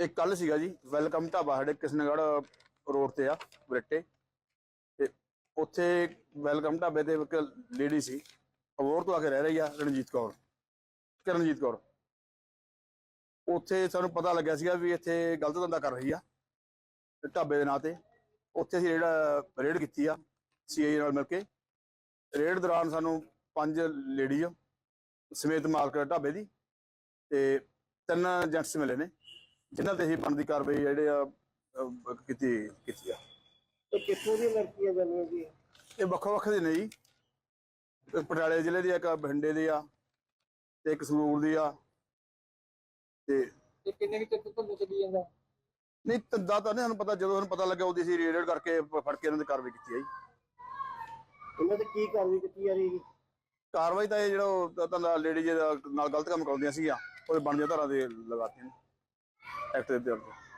ਇਹ ਕੱਲ ਸੀਗਾ ਜੀ, ਵੈਲਕਮ ਢਾਬਾ ਸਾਡੇ ਕਿਸ਼ਨਗੜ੍ਹ ਰੋਡ ਤੇ ਆ, ਬਰੇਟੇ। ਤੇ ਉੱਥੇ ਵੈਲਕਮ ਢਾਬੇ ਤੇ ਇੱਕ ਲੇਡੀ ਸੀ ਅਬੋਰ ਤੋਂ ਆ ਕੇ ਰਹਿ ਰਹੀ ਆ, ਰਣਜੀਤ ਕੌਰ, ਕਰਨਜੀਤ ਕੌਰ। ਉੱਥੇ ਸਾਨੂੰ ਪਤਾ ਲੱਗਿਆ ਸੀਗਾ ਵੀ ਇੱਥੇ ਗਲਤ ਧੰਦਾ ਕਰ ਰਹੀ ਆ ਢਾਬੇ ਦੇ ਨਾਂ ਤੇ। ਉੱਥੇ ਅਸੀਂ ਜਿਹੜਾ ਰੇਡ ਕੀਤੀ ਆ ਸੀਆਈ ਨਾਲ ਮਿਲ ਕੇ। ਰੇਡ ਦੌਰਾਨ ਸਾਨੂੰ ਪੰਜ ਲੇਡੀ ਸਮੇਤ ਮਾਲਕ ਢਾਬੇ ਦੀ, ਤੇ ਤਿੰਨ ਜੈਂਟਸ ਮਿਲੇ ਨੇ। ਜਿਨ੍ਹਾਂ ਤੇ ਅਸੀਂ ਬਣਦੀ ਕਾਰਵਾਈ ਜਿਹੜੇ ਆ ਅਹ, ਕੀਤੀ ਕੀਤੀ ਆ। ਇਹ ਕਿੱਥੋਂ ਦੀ ਲੜਕੀਆਂ ਜਾਨੀਆਂ ਜੀ? ਇਹ ਵੱਖੋ ਵੱਖ ਦੇ ਨੇ ਜੀ। ਇੱਕ ਪਟਿਆਲੇ ਜ਼ਿਲ੍ਹੇ ਦੀ ਆ, ਇੱਕ ਬਠਿੰਡੇ ਦੀ ਆ ਤੇ ਇੱਕ ਸੰਗਰੂਰ ਦੀ ਆ ਤੇ ਇਹ ਕਿੰਨੇ ਕਿ ਚੱਕ ਤੋਂ ਚੱਲੀ ਜਾਂਦਾ? ਨਹੀਂ ਤਦਾ ਤਾਂ ਨਹੀਂ ਸਾਨੂੰ ਪਤਾ ਜਦੋਂ ਸਾਨੂੰ ਪਤਾ ਲੱਗਾ ਉਹਦੀ ਅਸੀਂ ਰੇਡ ਕਰਕੇ ਫੜ ਕੇ ਇਹਨਾਂ ਦੀ ਕਾਰਵਾਈ ਕੀਤੀ ਆ ਜੀ। ਇਹਨਾਂ ਤੇ ਕੀ ਕਾਰਵਾਈ ਕੀਤੀ ਜਾ ਰਹੀ ਹੈ ਕਾਰਵਾਈ ਤਾਂ ਇਹ ਜਿਹੜਾ ਉਹ ਤਾਂ ਲੇਡੀ ਨਾਲ ਗਲਤ ਕੰਮ ਕਰਾਉਂਦੀਆਂ ਸੀਗੀਆਂ ਉਹਦੇ ਬਣਦੀਆਂ ਧਾਰਾ ਦੇ ਲਗਾਤੀਆਂ ਨੇ। ਐਕਟ ਦੇ ਤੌਰ ਤੇ